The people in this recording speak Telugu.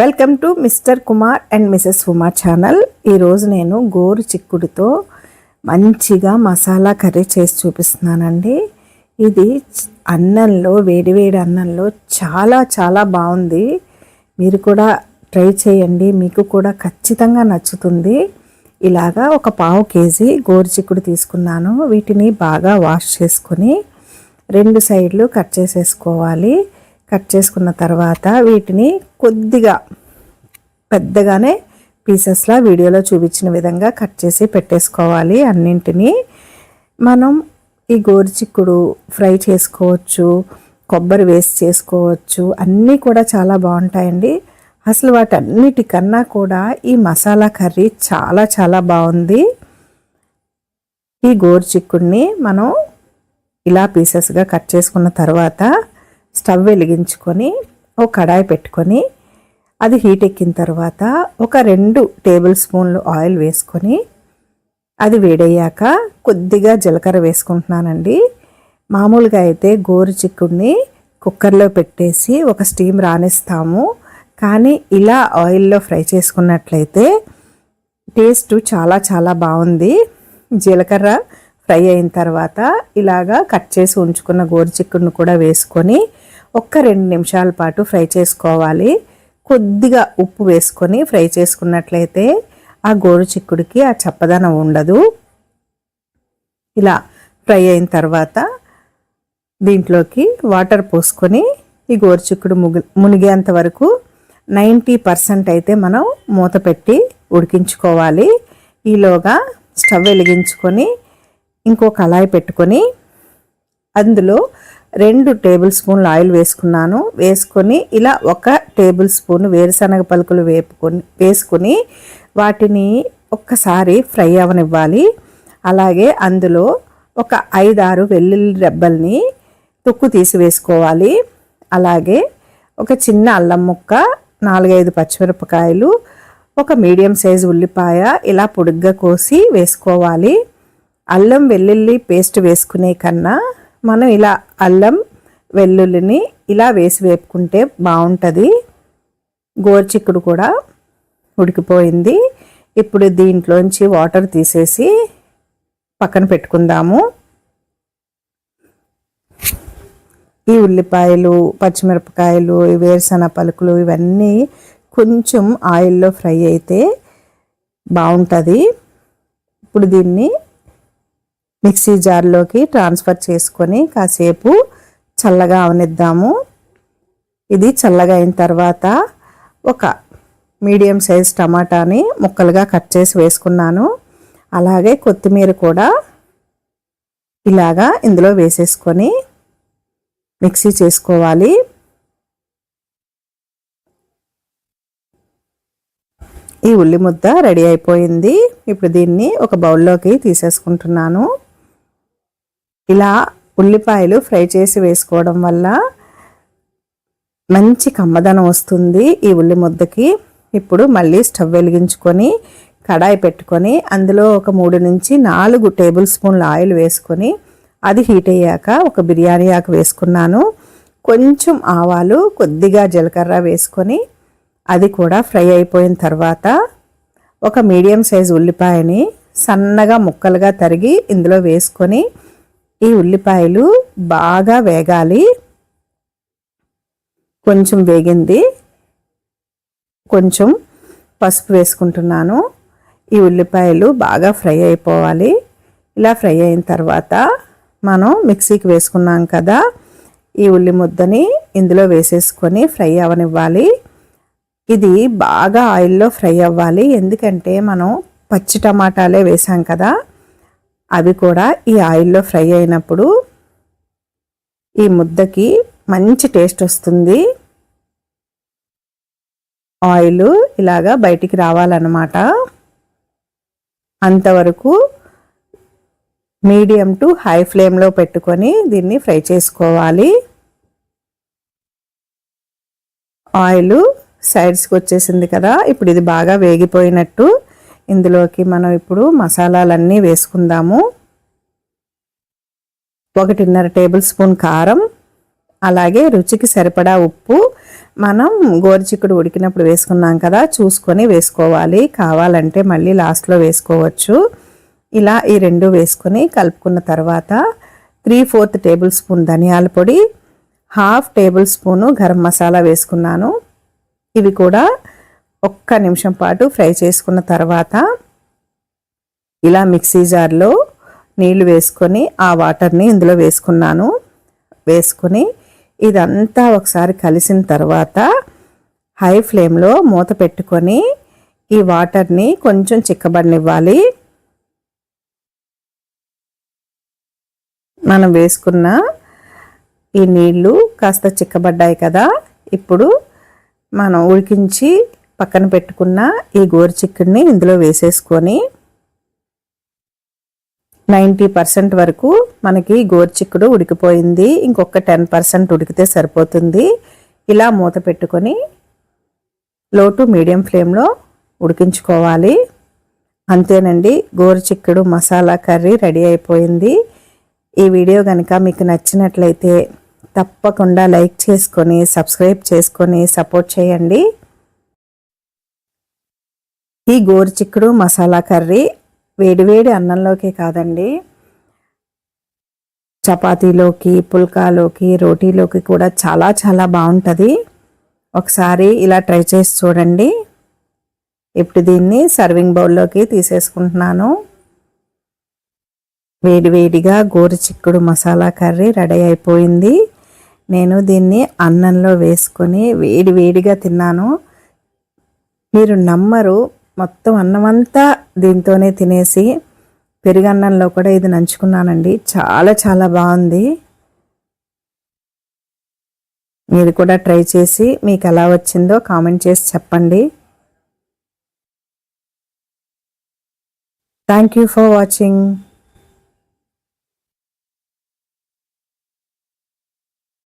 Welcome to mister Kumar and missus Uma channel. ఈరోజు నేను గోరు చిక్కుడుతో మంచిగా మసాలా కర్రీ చేసి చూపిస్తున్నానండి. ఇది అన్నంలో వేడివేడి అన్నంలో చాలా చాలా బాగుంది. మీరు కూడా ట్రై చేయండి. మీకు కూడా ఖచ్చితంగా నచ్చుతుంది. ఇలాగా ఒక పావు కేజీ గోరు చిక్కుడు తీసుకున్నాను. వీటిని బాగా వాష్ చేసుకొని రెండు సైడ్లు కట్ చేసేసుకోవాలి. కట్ చేసుకున్న తర్వాత వీటిని కొద్దిగా పెద్దగానే పీసెస్లా వీడియోలో చూపించిన విధంగా కట్ చేసి పెట్టేసుకోవాలి. అన్నింటినీ మనం ఈ గోరుచిక్కుడు ఫ్రై చేసుకోవచ్చు కొబ్బరి వేస్ట్ చేసుకోవచ్చు అన్నీ కూడా చాలా బాగుంటాయండి. అసలు వాటన్నిటికన్నా కూడా ఈ మసాలా కర్రీ చాలా చాలా బాగుంది. ఈ గోరుచిక్కుడిని మనం ఇలా పీసెస్గా కట్ చేసుకున్న తర్వాత స్టవ్ వెలిగించుకొని ఒక కడాయి పెట్టుకొని అది హీట్ ఎక్కిన తర్వాత ఒక రెండు టేబుల్ స్పూన్లు ఆయిల్ వేసుకొని అది వేడయ్యాక కొద్దిగా జీలకర్ర వేసుకుంటున్నానండి. మామూలుగా అయితే గోరు చిక్కుడిని కుక్కర్లో పెట్టేసి ఒక స్టీమ్ రానిస్తాము కానీ ఇలా ఆయిల్లో ఫ్రై చేసుకున్నట్లయితే టేస్ట్ చాలా చాలా బాగుంది. జీలకర్ర ఫ్రై అయిన తర్వాత ఇలాగా కట్ చేసి ఉంచుకున్న గోరుచిక్కుడును కూడా వేసుకొని ఒక్క రెండు నిమిషాల పాటు ఫ్రై చేసుకోవాలి. కొద్దిగా ఉప్పు వేసుకొని ఫ్రై చేసుకున్నట్లయితే ఆ గోరు చిక్కుడికి ఆ చప్పదనం ఉండదు. ఇలా ఫ్రై అయిన తర్వాత దీంట్లోకి వాటర్ పోసుకొని ఈ గోరుచిక్కుడు ముగి మునిగేంత వరకు నైంటీ పర్సెంట్ అయితే మనం మూత పెట్టి ఉడికించుకోవాలి. ఈలోగా స్టవ్ వెలిగించుకొని ఇంకో కళాయి పెట్టుకొని అందులో రెండు టేబుల్ స్పూన్లు ఆయిల్ వేసుకున్నాను. వేసుకొని ఇలా ఒక టేబుల్ స్పూన్ వేరుశనగ పలుకులు వేపుకొని వేసుకొని వాటిని ఒక్కసారి ఫ్రై అవనివ్వాలి. అలాగే అందులో ఒక ఐదారు వెల్లుల్లి రెబ్బల్ని తొక్కు తీసి వేసుకోవాలి. అలాగే ఒక చిన్న అల్లం ముక్క నాలుగైదు పచ్చిమిరపకాయలు ఒక మీడియం సైజు ఉల్లిపాయ ఇలా పొడుగ్గా కోసి వేసుకోవాలి. అల్లం వెల్లుల్లి పేస్ట్ వేసుకునే కన్నా మనం ఇలా అల్లం వెల్లుల్లిని ఇలా వేసి వేపుకుంటే బాగుంటుంది. గోర్చిక్కుడు కూడా ఉడికిపోయింది. ఇప్పుడు దీంట్లోంచి వాటర్ తీసేసి పక్కన పెట్టుకుందాము. ఈ ఉల్లిపాయలు పచ్చిమిరపకాయలు ఈ పలుకులు ఇవన్నీ కొంచెం ఆయిల్లో ఫ్రై అయితే బాగుంటుంది. ఇప్పుడు దీన్ని మిక్సీ జార్లోకి ట్రాన్స్ఫర్ చేసుకొని కాసేపు చల్లగా అవనిద్దాము. ఇది చల్లగా అయిన తర్వాత ఒక మీడియం సైజ్ టమాటాని ముక్కలుగా కట్ చేసి వేసుకున్నాను. అలాగే కొత్తిమీర కూడా ఇలాగా ఇందులో వేసేసుకొని మిక్సీ చేసుకోవాలి. ఈ ఉల్లి ముద్ద రెడీ అయిపోయింది. ఇప్పుడు దీన్ని ఒక బౌల్లోకి తీసేసుకుంటున్నాను. ఇలా ఉల్లిపాయలు ఫ్రై చేసి వేసుకోవడం వల్ల మంచి కమ్మదనం వస్తుంది ఈ ఉల్లి ముద్దకి. ఇప్పుడు మళ్ళీ స్టవ్ వెలిగించుకొని కడాయి పెట్టుకొని అందులో ఒక మూడు నుంచి నాలుగు టేబుల్ స్పూన్ల ఆయిల్ వేసుకొని అది హీట్ అయ్యాక ఒక బిర్యానీ ఆకు వేసుకున్నాను. కొంచెం ఆవాలు కొద్దిగా జీలకర్ర వేసుకొని అది కూడా ఫ్రై అయిపోయిన తర్వాత ఒక మీడియం సైజ్ ఉల్లిపాయని సన్నగా ముక్కలుగా తరిగి ఇందులో వేసుకొని ఈ ఉల్లిపాయలు బాగా వేగాలి. కొంచెం వేగింది. కొంచెం పసుపు వేసుకుంటున్నాను. ఈ ఉల్లిపాయలు బాగా ఫ్రై అయిపోవాలి. ఇలా ఫ్రై అయిన తర్వాత మనం మిక్సీకి వేసుకున్నాం కదా ఈ ఉల్లి ముద్దని ఇందులో వేసేసుకొని ఫ్రై అవనివ్వాలి. ఇది బాగా ఆయిల్లో ఫ్రై అవ్వాలి. ఎందుకంటే మనం పచ్చి టమాటాలే వేసాం కదా అవి కూడా ఈ ఆయిల్లో ఫ్రై అయినప్పుడు ఈ ముద్దకి మంచి టేస్ట్ వస్తుంది. ఆయిల్ ఇలాగా బయటికి రావాలన్నమాట. అంతవరకు మీడియం టు హై ఫ్లేమ్లో పెట్టుకొని దీన్ని ఫ్రై చేసుకోవాలి. ఆయిల్ సైడ్స్కి వచ్చేసింది కదా ఇప్పుడు ఇది బాగా వేగిపోయినట్టు ఇందులోకి మనం ఇప్పుడు మసాలాలన్నీ వేసుకుందాము. ఒకటిన్నర టేబుల్ స్పూన్ కారం అలాగే రుచికి సరిపడా ఉప్పు. మనం గోరుచిక్కుడు ఉడికినప్పుడు వేసుకున్నాం కదా చూసుకొని వేసుకోవాలి. కావాలంటే మళ్ళీ లాస్ట్లో వేసుకోవచ్చు. ఇలా ఈ రెండు వేసుకొని కలుపుకున్న తర్వాత త్రీ ఫోర్త్ టేబుల్ స్పూన్ ధనియాల పొడి half table spoon garam masala వేసుకున్నాను. ఇవి కూడా ఒక్క నిమిషం పాటు ఫ్రై చేసుకున్న తర్వాత ఇలా మిక్సీ జార్లో నీళ్ళు వేసుకొని ఆ వాటర్ని ఇందులో వేసుకున్నాను. వేసుకొని ఇదంతా ఒకసారి కలిసిన తర్వాత హై ఫ్లేమ్లో మూత పెట్టుకొని ఈ వాటర్ని కొంచెం చిక్కబడినివ్వాలి. మనం వేసుకున్న ఈ నీళ్ళు కాస్త చిక్కబడ్డాయి కదా. ఇప్పుడు మనం ఉడికించి పక్కన పెట్టుకున్న ఈ గోరు చిక్కుడిని ఇందులో వేసేసుకొని నైంటీ పర్సెంట్ వరకు మనకి గోరు చిక్కుడు ఉడికిపోయింది. ఇంకొక టెన్ పర్సెంట్ ఉడికితే సరిపోతుంది. ఇలా మూత పెట్టుకొని లో టు మీడియం ఫ్లేమ్లో ఉడికించుకోవాలి. అంతేనండి గోరు చిక్కుడు మసాలా కర్రీ రెడీ అయిపోయింది. ఈ వీడియో కనుక మీకు నచ్చినట్లయితే తప్పకుండా లైక్ చేసుకొని సబ్స్క్రైబ్ చేసుకొని సపోర్ట్ చేయండి. ఈ గోరుచిక్కుడు మసాలా కర్రీ వేడివేడి అన్నంలోకి కాదండి. చపాతీలోకి పుల్కాలోకి రోటీలోకి కూడా చాలా చాలా బాగుంటుంది. ఒకసారి ఇలా ట్రై చేసి చూడండి. ఇప్పుడు దీన్ని సర్వింగ్ బౌల్లోకి తీసేసుకుంటున్నాను. వేడివేడిగా గోరుచిక్కుడు మసాలా కర్రీ రెడీ అయిపోయింది. నేను దీన్ని అన్నంలో వేసుకొని వేడివేడిగా తిన్నాను. మీరు నమ్మరు మొత్తం అన్నమంతా దీంతోనే తినేసి పెరుగన్నంలో కూడా ఇది నంచుకున్నానండి. చాలా చాలా బాగుంది. మీరు కూడా ట్రై చేసి మీకు ఎలా వచ్చిందో కామెంట్ చేసి చెప్పండి. Thank you for watching